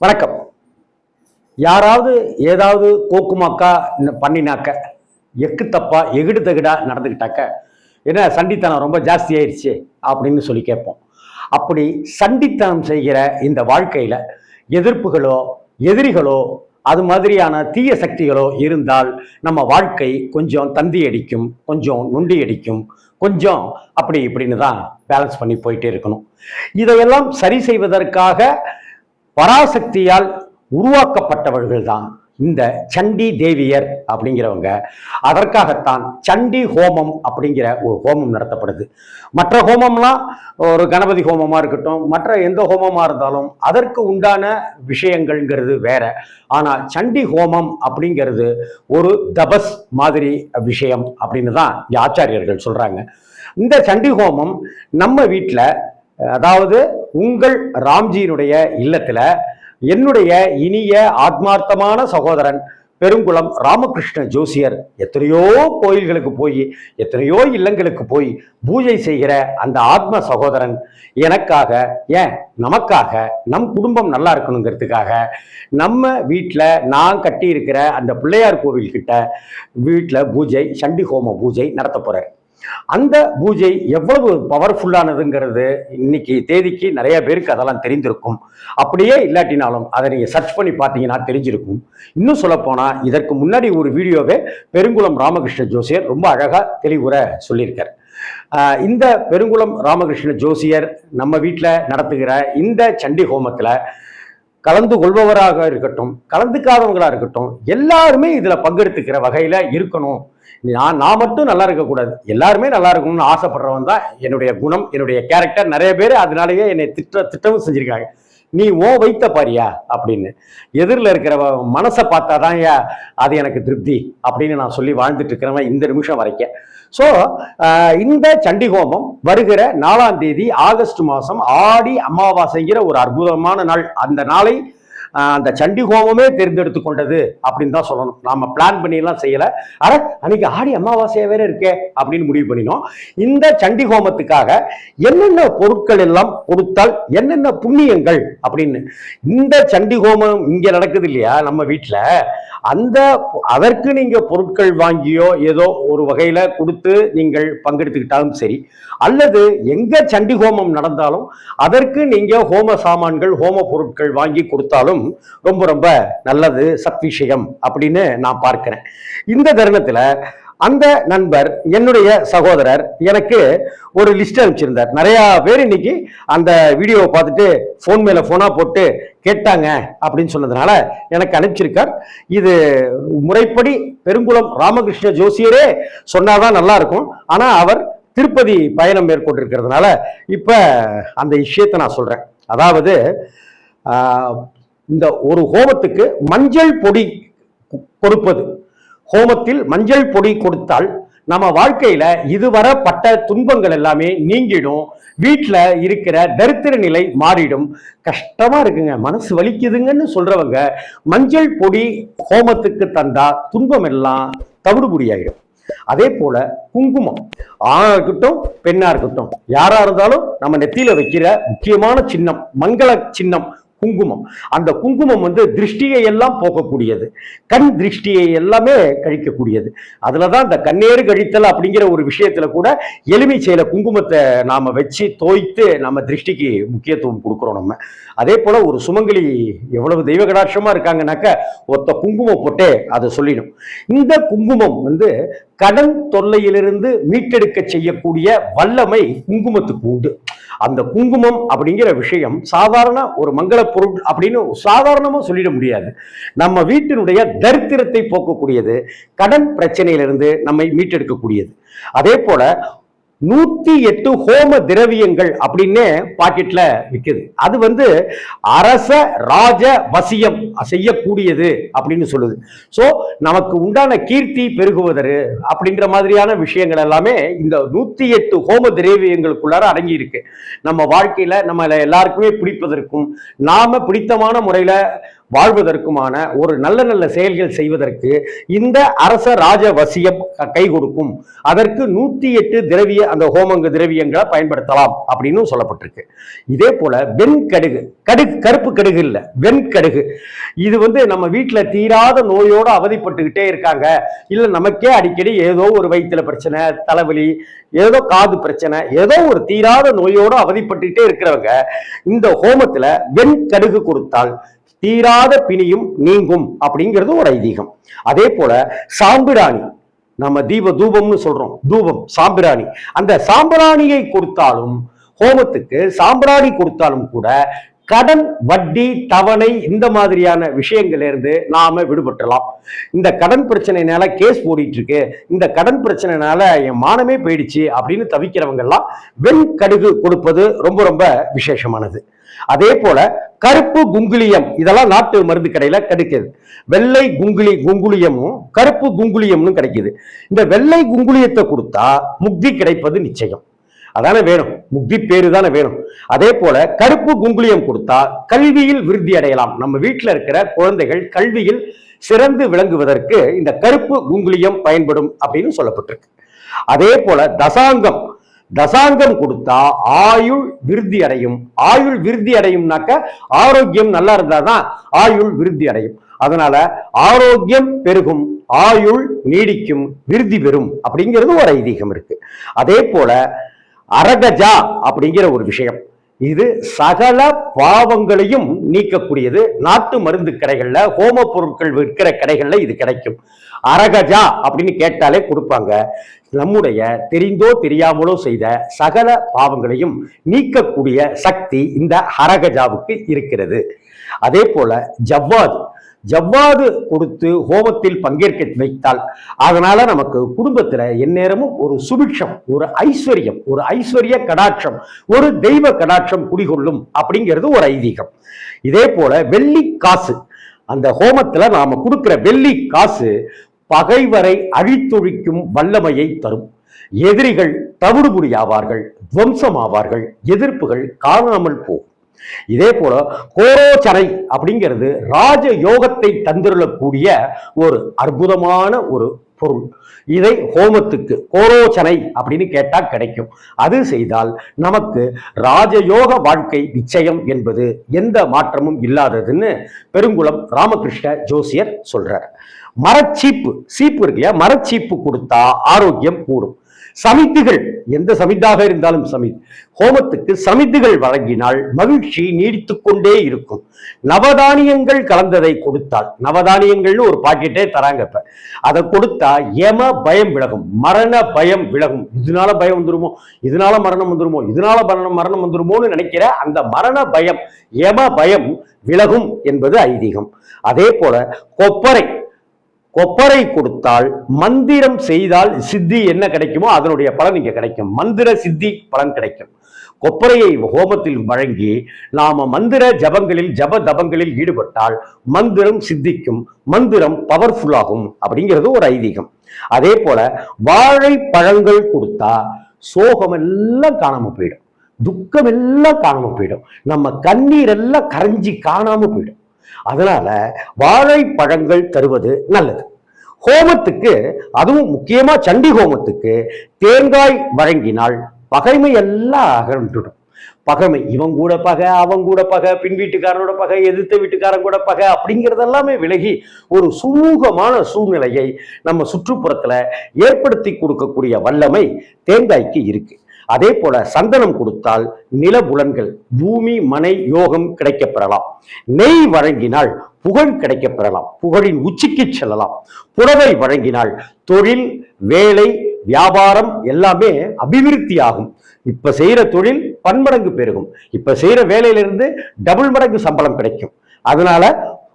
வணக்கம். யாராவது ஏதாவது கோக்குமாக்கா பண்ணினாக்க எக்கு தப்பா எகிடு தகுடா நடந்துக்கிட்டாக்க என்ன சண்டித்தனம் ரொம்ப ஜாஸ்தி ஆயிடுச்சு அப்படின்னு சொல்லி கேட்போம். அப்படி சண்டித்தனம் செய்கிற இந்த வாழ்க்கையில எதிர்ப்புகளோ எதிரிகளோ அது மாதிரியான தீய சக்திகளோ இருந்தால் நம்ம வாழ்க்கை கொஞ்சம் தந்தி அடிக்கும் கொஞ்சம் நொண்டி அடிக்கும் கொஞ்சம் அப்படி இப்படின்னு தான் பேலன்ஸ் பண்ணி போயிட்டே இருக்கணும். இதையெல்லாம் சரி செய்வதற்காக பராசக்தியால் உருவாக்கப்பட்டவர்கள் தான் இந்த சண்டி தேவியர் அப்படிங்கிறவங்க. அதற்காகத்தான் சண்டி ஹோமம் அப்படிங்கிற ஒரு ஹோமம் நடத்தப்படுது. மற்ற ஹோமம்லாம் ஒரு கணபதி ஹோமமாக இருக்கட்டும் மற்ற எந்த ஹோமமாக இருந்தாலும் அதற்கு உண்டான விஷயங்கள்ங்கிறது வேற. ஆனால் சண்டி ஹோமம் அப்படிங்கிறது ஒரு தபஸ் மாதிரி விஷயம் அப்படின்னு தான் ஆச்சாரியர்கள் சொல்கிறாங்க இந்த சண்டி ஹோமம் நம்ம வீட்டில் அதாவது உங்கள் ராம்ஜியினுடைய இல்லத்தில் என்னுடைய இனிய ஆத்மார்த்தமான சகோதரன் பெருங்குளம் ராமகிருஷ்ண ஜோசியர் எத்தனையோ கோயில்களுக்கு போய் எத்தனையோ இல்லங்களுக்கு போய் பூஜை செய்கிற அந்த ஆத்ம சகோதரன் எனக்காக ஏன் நமக்காக நம் குடும்பம் நல்லா இருக்கணுங்கிறதுக்காக நம்ம வீட்டில் நான் கட்டி இருக்கிற அந்த பிள்ளையார் கோவில்கிட்ட வீட்டில் பூஜை சண்டி ஹோம பூஜை நடத்த போகிறேன் அந்த பூஜை எவ்வளவு பவர்ஃபுல்லானதுங்கிறது இன்னைக்கு தேதிக்கு நிறைய பேருக்கு அதெல்லாம் தெரிந்திருக்கும். அப்படியே இல்லாட்டினாலும் அதை நீங்க சர்ச் பண்ணி பார்த்தீங்கன்னா தெரிஞ்சிருக்கும். இன்னும் சொல்லப்போனால் போனா இதற்கு முன்னாடி ஒரு வீடியோவே பெருங்குளம் ராமகிருஷ்ண ஜோசியர் ரொம்ப அழகா தெளிவுற சொல்லியிருக்கார். ஆஹ் இந்த பெருங்குளம் ராமகிருஷ்ண ஜோசியர் நம்ம வீட்டில் நடத்துகிற இந்த சண்டி ஹோமத்தில் கலந்து கொள்பவராக இருக்கட்டும் கலந்துக்காதவங்களா இருக்கட்டும் எல்லாருமே இதுல பங்கெடுத்துக்கிற வகையில இருக்கணும். நான் நான் மட்டும் நல்லா இருக்கக்கூடாது. எல்லாருமே நல்லா இருக்கணும்னு ஆசைப்படுறவன் தான் என்னுடைய குணம் என்னுடைய கேரக்டர் நிறைய பேர் அதனாலேயே என்னை திட்ட திட்டமும் செஞ்சுருக்காங்க. நீ ஓ வைத்த பாரியா? அப்படின்னு. எதிரில் இருக்கிற மனசை பார்த்தாதான் ஐயா அது எனக்கு திருப்தி அப்படின்னு நான் சொல்லி வாழ்ந்துட்டு இருக்கிறவன் இந்த நிமிஷம் வரைக்கும். ஸோ இந்த சண்டிகோமம் வருகிற நாலாம் தேதி ஆகஸ்ட் மாதம் ஆடி அமாவாசைங்கிற ஒரு அற்புதமான நாள். அந்த நாளை அந்த சண்டி ஹோமமே தேர்ந்தெடுத்து கொண்டது அப்படின்னு தான் சொல்லணும். நாம பிளான் பண்ணியெல்லாம் செய்யல. அட அன்னைக்கு ஆடி அமாவாசையா வேற இருக்கே அப்படின்னு முடிவு பண்ணினோம். இந்த சண்டி ஹோமத்துக்காக என்னென்ன பொருட்கள் எல்லாம் கொடுத்தால் என்னென்ன புண்ணியங்கள் அப்படின்னு. இந்த சண்டி ஹோமம் இங்க நடக்குது இல்லையா நம்ம வீட்டில் அந்த அதற்கு நீங்க பொருட்கள் வாங்கியோ ஏதோ ஒரு வகையில கொடுத்து நீங்கள் பங்கெடுத்துக்கிட்டாலும் சரி அல்லது எங்க சண்டி ஹோமம் நடந்தாலும் அதற்கு நீங்க ஹோம சாமான்கள் ஹோம பொருட்கள் வாங்கி கொடுத்தாலும் ரொம்ப ரொம்ப நல்லது சத்விஷயம் அப்படின்னு நான் பார்க்கிறேன். இந்த தருணத்துல அந்த நண்பர் என்னுடைய சகோதரர் எனக்கு ஒரு லிஸ்ட் அனுப்பிச்சிருந்தார். நிறைய பேர் இன்னைக்கு அந்த வீடியோவை பார்த்துட்டு ஃபோன் மேல ஃபோனாக போட்டு கேட்டாங்க அப்படின்னு சொன்னதுனால எனக்கு அனுப்பிச்சிருக்கார். இது முறைப்படி பெருங்குளம் ராமகிருஷ்ண ஜோசியரே சொன்னாதான் நல்லா இருக்கும். ஆனா அவர் திருப்பதி பயணம் மேற்கொண்டிருக்கிறதுனால இப்ப அந்த விஷயத்தை நான் சொல்றேன். அதாவது இந்த ஒரு ஹோமத்துக்கு மஞ்சள் பொடி கொடுப்பது. ஹோமத்தில் மஞ்சள் பொடி கொடுத்தால் நம்ம வாழ்க்கையில இதுவரை பட்ட துன்பங்கள் எல்லாமே நீங்கிடும். வீட்டில் இருக்கிற தரித்திர நிலை மாறிடும். கஷ்டமா இருக்குங்க. மனசு வலிக்குதுங்கன்னு சொல்றவங்க மஞ்சள் பொடி ஹோமத்துக்கு தந்தா துன்பம் எல்லாம் தவிடுபுடியாயிடும். அதே போல குங்குமம். ஆணா இருக்கட்டும் பெண்ணா இருக்கட்டும் யாரா இருந்தாலும் நம்ம நெத்தியில வைக்கிற முக்கியமான சின்னம் மங்கள சின்னம் குங்குமம். அந்த குங்குமம் வந்து திருஷ்டியை எல்லாம் போக்கக்கூடியது. கண் திருஷ்டியை எல்லாமே கழிக்கக்கூடியது. அதில் தான் இந்த கண்ணேறு கழித்தல் அப்படிங்கிற ஒரு விஷயத்தில் கூட எளிமை செயல குங்குமத்தை நாம் வச்சு தோய்த்து நம்ம திருஷ்டிக்கு முக்கியத்துவம் கொடுக்குறோம் நம்ம. அதே போல் ஒரு சுமங்கலி எவ்வளவு தெய்வ கடாட்சமாக இருக்காங்கனாக்க ஒத்த குங்குமம் போட்டே அதை சொல்லிடும். இந்த குங்குமம் வந்து கடன் தொல்லையிலிருந்து மீட்டெடுக்க செய்யக்கூடிய வல்லமை குங்குமத்துக்கு உண்டு. அந்த குங்குமம் அப்படிங்கிற விஷயம் சாதாரண ஒரு மங்கள பொருள் அப்படின்னு சாதாரணமாக சொல்லிட முடியாது. நம்ம வீட்டினுடைய தரித்திரத்தை போக்கக்கூடியது கடன் பிரச்சனையிலிருந்து நம்மை மீட்டெடுக்கக்கூடியது. அதே போல நூத்தி எட்டு ஹோம திரவியங்கள் அப்படின்னு பாக்கெட்ல விற்குது அது வந்து அரச ராஜ வசியம் செய்யக்கூடியது அப்படின்னு சொல்லுது. ஸோ நமக்கு உண்டான கீர்த்தி பெருகுவதரு அப்படிங்கிற மாதிரியான விஷயங்கள் எல்லாமே இந்த நூத்தி எட்டு ஹோம திரவியங்களுக்குள்ளார அடங்கி இருக்கு நம்ம வாழ்க்கையில நம்ம எல்லாருக்குமே பிடிப்பதற்கும் நாம பிடித்தமான முறையில வாழ்வதற்குமான ஒரு நல்ல நல்ல செயல்கள் செய்வதற்கு இந்த அரச ராஜ வசியம் க- கை கொடுக்கும். அதற்கு நூத்தி எட்டு திரவிய அந்த ஹோமங்க திரவியங்களை பயன்படுத்தலாம் அப்படின்னு சொல்லப்பட்டிருக்கு. இதே போல வெண்கடுகு கடுகு கருப்பு கடுகு இல்ல வெண்கடுகு. இது வந்து நம்ம வீட்டுல தீராத நோயோடு அவதிப்பட்டுக்கிட்டே இருக்காங்க. இல்ல நமக்கே அடிக்கடி ஏதோ ஒரு வயிற்றுல பிரச்சனை தலைவலி ஏதோ காது பிரச்சனை ஏதோ ஒரு தீராத நோயோடு அவதிப்பட்டுக்கிட்டே இருக்கிறவங்க இந்த ஹோமத்துல வெண்கடுகு கொடுத்தால் தீராத பிணியும் நீங்கும் அப்படிங்கிறது ஒரு ஐதீகம். அதே போல சாம்பிராணி நம்ம தீப தூபம்னு சொல்றோம். தூபம் சாம்பிராணி. அந்த சாம்பிராணியை கொடுத்தாலும் ஹோமத்துக்கு சாம்பிராணி கொடுத்தாலும் கூட கடன் வட்டி தவணை இந்த மாதிரியான விஷயங்கள்ல இருந்து நாம விடுபட்டலாம் இந்த கடன் பிரச்சனைனால கேஸ் ஓடிட்டு இருக்கு இந்த கடன் பிரச்சனைனால என் மானமே போயிடுச்சு அப்படின்னு தவிக்கிறவங்க எல்லாம் வெண்கடுகு கொடுப்பது ரொம்ப ரொம்ப விசேஷமானது. அதே போல கருப்பு குங்குளியம் இதெல்லாம் நாட்டு மருந்து கடையில கிடைக்குது. வெள்ளை குங்குளி குங்குளியமும் கருப்பு குங்குளியம்னு கிடைக்குது. இந்த வெள்ளை குங்குளியத்தை கொடுத்தா முக்தி கிடைப்பது நிச்சயம். அதானே வேணும். முக்தி பேரு தானே வேணும். அதே போல கருப்பு குங்குளியம் கொடுத்தா கல்வியில் விருத்தி அடையலாம். நம்ம வீட்டில் இருக்கிற குழந்தைகள் கல்வியில் சிறந்து விளங்குவதற்கு இந்த கருப்பு குங்குளியம் பயன்படும் அப்படின்னு சொல்லப்பட்டிருக்கு. அதே போல தசாங்கம் தசாங்கம் கொடுத்தா ஆயுள் விருத்தி அடையும். ஆயுள் விருத்தி அடையும்னாக்க ஆரோக்கியம் நல்லா இருந்தாதான் ஆயுள் விருத்தி அடையும். அதனால ஆரோக்கியம் பெருகும் ஆயுள் நீடிக்கும் விருத்தி பெறும் அப்படிங்கிறது ஒரு ஐதீகம் இருக்கு. அதே போல அரகஜா அப்படிங்கிற ஒரு விஷயம். இது சகல பாவங்களையும் நீக்கக்கூடியது. நாட்டு மருந்து கடைகள்ல ஹோம பொருட்கள் விற்கிற கடைகள்ல இது கிடைக்கும். அரகஜா அப்படின்னு கேட்டாலே கொடுப்பாங்க. நம்முடைய தெரிந்தோ தெரியாமலோ செய்த சகல பாவங்களையும் நீக்கக்கூடிய சக்தி இந்த அரகஜாவுக்கு இருக்கிறது. அதே போல ஜவ்வாது ஜவ்வாது கொடுத்து ஹோமத்தில் பங்கேற்க வைத்தால் அதனால நமக்கு குடும்பத்துல எந்நேரமும் ஒரு சுபிக்ஷம் ஒரு ஐஸ்வர்யம் ஒரு ஐஸ்வர்ய கடாட்சம் ஒரு தெய்வ கடாட்சம் குடிகொள்ளும் அப்படிங்கிறது ஒரு ஐதீகம். இதே போல வெள்ளி காசு அந்த ஹோமத்துல நாம கொடுக்கிற வெள்ளி காசு பகைவரை அழித்தொழிக்கும் வல்லமையை தரும். எதிரிகள் தவிடுபுடியாவார்கள் துவம்சமாவார்கள் துவம்சம் ஆவார்கள் எதிர்ப்புகள் காணாமல் போகும். இதே போல கோரோச்சனை அப்படிங்கிறது ராஜ யோகத்தை தந்திருளக்கூடிய ஒரு அற்புதமான ஒரு பொருள். இதை ஹோமத்துக்கு கோரோச்சனை அப்படின்னு கேட்டால் கிடைக்கும். அது செய்தால் நமக்கு ராஜயோக வாழ்க்கை நிச்சயம் என்பது எந்த மாற்றமும் இல்லாததுன்னு பெருங்குளம் ராமகிருஷ்ண ஜோசியர் சொல்றார். மரச்சீப்பு சீப்பு இருக்கு இல்லையா? மரச்சீப்பு கொடுத்தா ஆரோக்கியம் கூடும். சமித்துகள் எந்த சமித்தாக இருந்தாலும் சமித். ஹோமத்துக்கு சமித்துகள் வழங்கினால் மகிழ்ச்சி நீடித்துக் கொண்டே இருக்கும். நவதானியங்கள் கலந்ததை கொடுத்தால் நவதானியங்கள்னு ஒரு பாக்கெட்டே தராங்க இப்ப. அதை கொடுத்தா யம பயம் விலகும் மரண பயம் விலகும். இதனால பயம் வந்துருமோ? இதனால மரணம் வந்துருமோ? இதனால மரணம் மரணம் வந்துருமோன்னு நினைக்கிற அந்த மரண பயம் யம பயம் விலகும் என்பது ஐதீகம். அதே போல கொப்பரை கொப்பரை கொடுத்தால் மந்திரம் செய்தால் சித்தி என்ன கிடைக்குமோ அதனுடைய பலன் இங்க கிடைக்கும். மந்திர சித்தி பலன் கிடைக்கும். கொப்பரையை ஹோமத்தில் வழங்கி நாம மந்திர ஜபங்களில் ஜப தபங்களில் ஈடுபட்டால் மந்திரம் சித்திக்கும் மந்திரம் பவர்ஃபுல்லாகும் அப்படிங்கிறது ஒரு ஐதீகம். அதே போல வாழைப்பழங்கள் கொடுத்தா சோகம் எல்லாம் காணாம போயிடும். துக்கம் எல்லாம் காணாம போயிடும். நம்ம கண்ணீர் எல்லாம் கரைஞ்சி காணாம போயிடும். அதனால வாழைப்பழங்கள் தருவது நல்லது. ஹோமத்துக்கு அதுவும் முக்கியமா சண்டி ஹோமத்துக்கு தேங்காய் வழங்கினால் பகைமை எல்லாம் அகன்றுடும். பகைமை இவன் கூட பகை அவன் கூட பகை பின் வீட்டுக்காரனோட பகை எதிர்த்த வீட்டுக்காரன் கூட பகை அப்படிங்கிறது எல்லாமே விலகி ஒரு சுமூகமான சூழ்நிலையை நம்ம சுற்றுப்புறத்துல ஏற்படுத்தி கொடுக்கக்கூடிய வல்லமை தேங்காய்க்கு இருக்கு. அதே போல சந்தனம் கொடுத்தால் நிலபுலன்கள் பூமி மனை யோகம் கிடைக்கப்பெறலாம். நெய் வழங்கினால் புகழ் கிடைக்கப்பெறலாம். புகழின் உச்சிக்கு செல்லலாம். புடவை வழங்கினால் தொழில் வேலை வியாபாரம் எல்லாமே அபிவிருத்தி ஆகும் இப்ப செய்யற தொழில் பன்மடங்கு பெருகும். இப்ப செய்யற வேலையிலிருந்து டபுள் மடங்கு சம்பளம் கிடைக்கும். அதனால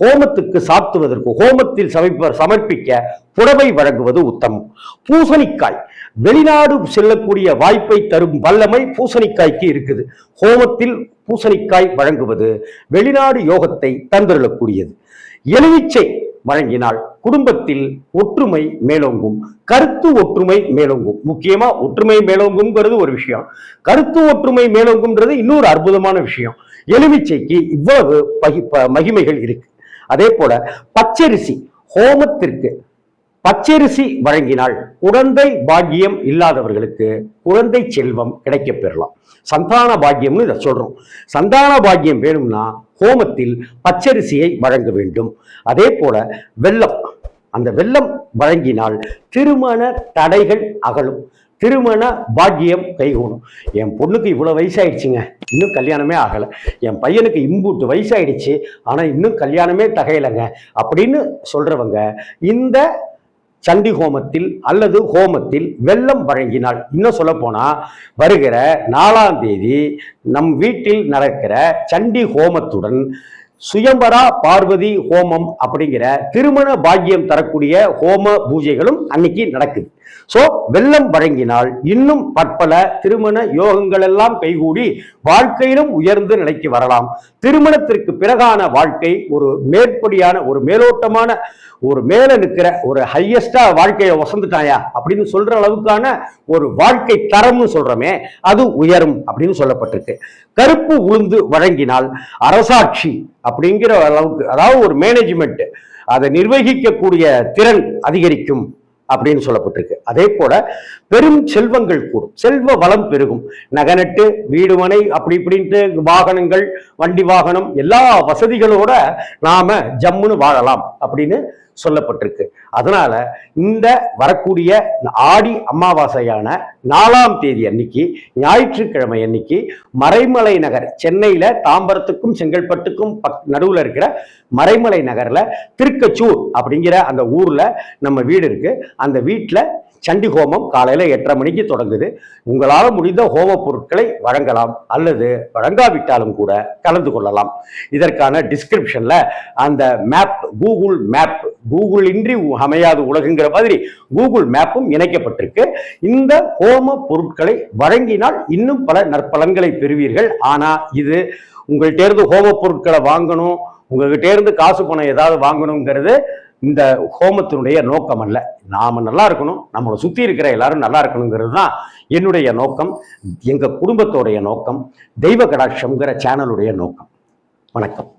ஹோமத்துக்கு சாத்துவதற்கு ஹோமத்தில் சமைப்ப சமர்ப்பிக்க புடவை வழங்குவது உத்தமம். பூசணிக்காய். வெளிநாடு செல்லக்கூடிய வாய்ப்பை தரும் வல்லமை பூசணிக்காய்க்கு இருக்குது. ஹோமத்தில் பூசணிக்காய் வழங்குவது வெளிநாடு யோகத்தை தந்திருளக்கூடியது. எலுமிச்சை வழங்கினால் குடும்பத்தில் ஒற்றுமை மேலோங்கும் கருத்து ஒற்றுமை மேலோங்கும். முக்கியமா ஒற்றுமை மேலோங்கும்ங்கிறது ஒரு விஷயம். கருத்து ஒற்றுமை மேலோங்கும்ன்றது இன்னொரு அற்புதமான விஷயம். எலுமிச்சைக்கு இவ்வளவு ப- மகிமைகள் இருக்கு. அதே போல பச்சரிசி ஹோமத்திற்கு பச்சரிசி வழங்கினால் குழந்தை பாக்கியம் இல்லாதவர்களுக்கு குழந்தை செல்வம் கிடைக்கப் பெறலாம். சந்தான பாக்கியம்னு இதை சொல்றோம். சந்தான பாக்கியம் வேணும்னா ஹோமத்தில் பச்சரிசியை வழங்க வேண்டும். அதே போல வெள்ளம் அந்த வெள்ளம் வழங்கினால் திருமண தடைகள் அகலும். திருமண பாக்கியம் கைகூடும். என் பொண்ணுக்கு இவ்வளோ வயசாயிடுச்சுங்க. இன்னும் கல்யாணமே ஆகலை. என் பையனுக்கு இம்பூட்டு வயசாயிடுச்சு. ஆனால் இன்னும் கல்யாணமே தகையலைங்க. அப்படின்னு சொல்கிறவங்க இந்த சண்டி ஹோமத்தில் அல்லது ஹோமத்தில் வெள்ளம் வழங்கினால் இன்னும் சொல்ல வருகிற நாலாம் தேதி நம் வீட்டில் நடக்கிற சண்டி ஹோமத்துடன் சுயம்பரா பார்வதி ஹோமம் அப்படிங்கிற திருமண பாக்கியம் தரக்கூடிய ஹோம பூஜைகளும் அன்னைக்கு நடக்குது. சோ வெள்ளம் வழங்கினால் இன்னும் பற்பல திருமண யோகங்கள் எல்லாம் கைகூடி வாழ்க்கையிலும் உயர்ந்து நிலைக்கு வரலாம். திருமணத்திற்கு பிறகான வாழ்க்கை ஒரு மேற்படியான ஒரு மேலோட்டமான ஒரு மேல நிற்கிற ஒரு ஹையஸ்டா வாழ்க்கையை வசந்துட்டாயா? அப்படின்னு சொல்ற அளவுக்கான ஒரு வாழ்க்கை தரம்னு சொல்றோமே அது உயரும் அப்படின்னு சொல்லப்பட்டிருக்கு. கருப்பு உளுந்து வழங்கினால் அரசாட்சி அப்படிங்கிற அளவுக்கு அதாவது ஒரு மேனேஜ்மெண்ட் அதை நிர்வகிக்கக்கூடிய திறன் அதிகரிக்கும். அப்படின்னு சொல்லப்பட்டிருக்கு. அதே போல பெரும் செல்வங்கள் கூடும். செல்வ வளம் பெருகும். நகனட்டு வீடு மனை அப்படி இப்படின்ட்டு வாகனங்கள் வண்டி வாகனம் எல்லா வசதிகளோட நாம ஜம்முன்னு வாழலாம் அப்படின்னு சொல்லப்பட்டிருக்கு. அதனால இந்த வரக்கூடிய ஆடி அமாவாசையான நாலாம் தேதி அன்னைக்கு ஞாயிற்றுக்கிழமை அன்னைக்கு மறைமலை நகர் சென்னையில தாம்பரத்துக்கும் செங்கல்பட்டுக்கும் பக் இருக்கிற மறைமலை நகர்ல திருக்கச்சூர் அப்படிங்கிற அந்த ஊர்ல நம்ம வீடு இருக்கு. அந்த வீட்டில் சண்டி ஹோமம் காலையில் எட்டரை மணிக்கு தொடங்குது. உங்களால் முடிந்த ஹோம பொருட்களை வழங்கலாம் அல்லது வழங்காவிட்டாலும் கூட கலந்து கொள்ளலாம். இதற்கான டிஸ்கிரிப்ஷனில் அந்த மேப் கூகுள் மேப் கூகுள் இன்றி அமையாது உலகுங்கிற மாதிரி கூகுள் மேப்பும் இணைக்கப்பட்டிருக்கு. இந்த ஹோம பொருட்களை வழங்கினால் இன்னும் பல நற்பலன்களை பெறுவீர்கள். ஆனால் இது உங்கள்கிட்ட இருந்து ஹோம பொருட்களை வாங்கணும் உங்ககிட்ட இருந்து காசு பணம் ஏதாவது வாங்கணுங்கிறது இந்த ஹோமத்தினுடைய நோக்கம் அல்ல. நாம நல்லா இருக்கணும் நம்மளை சுற்றி இருக்கிற எல்லாரும் நல்லா இருக்கணுங்கிறது தான் என்னுடைய நோக்கம் எங்கள் குடும்பத்தோடைய நோக்கம் தெய்வ கடாட்சம்ங்கிற சேனலுடைய நோக்கம். வணக்கம்.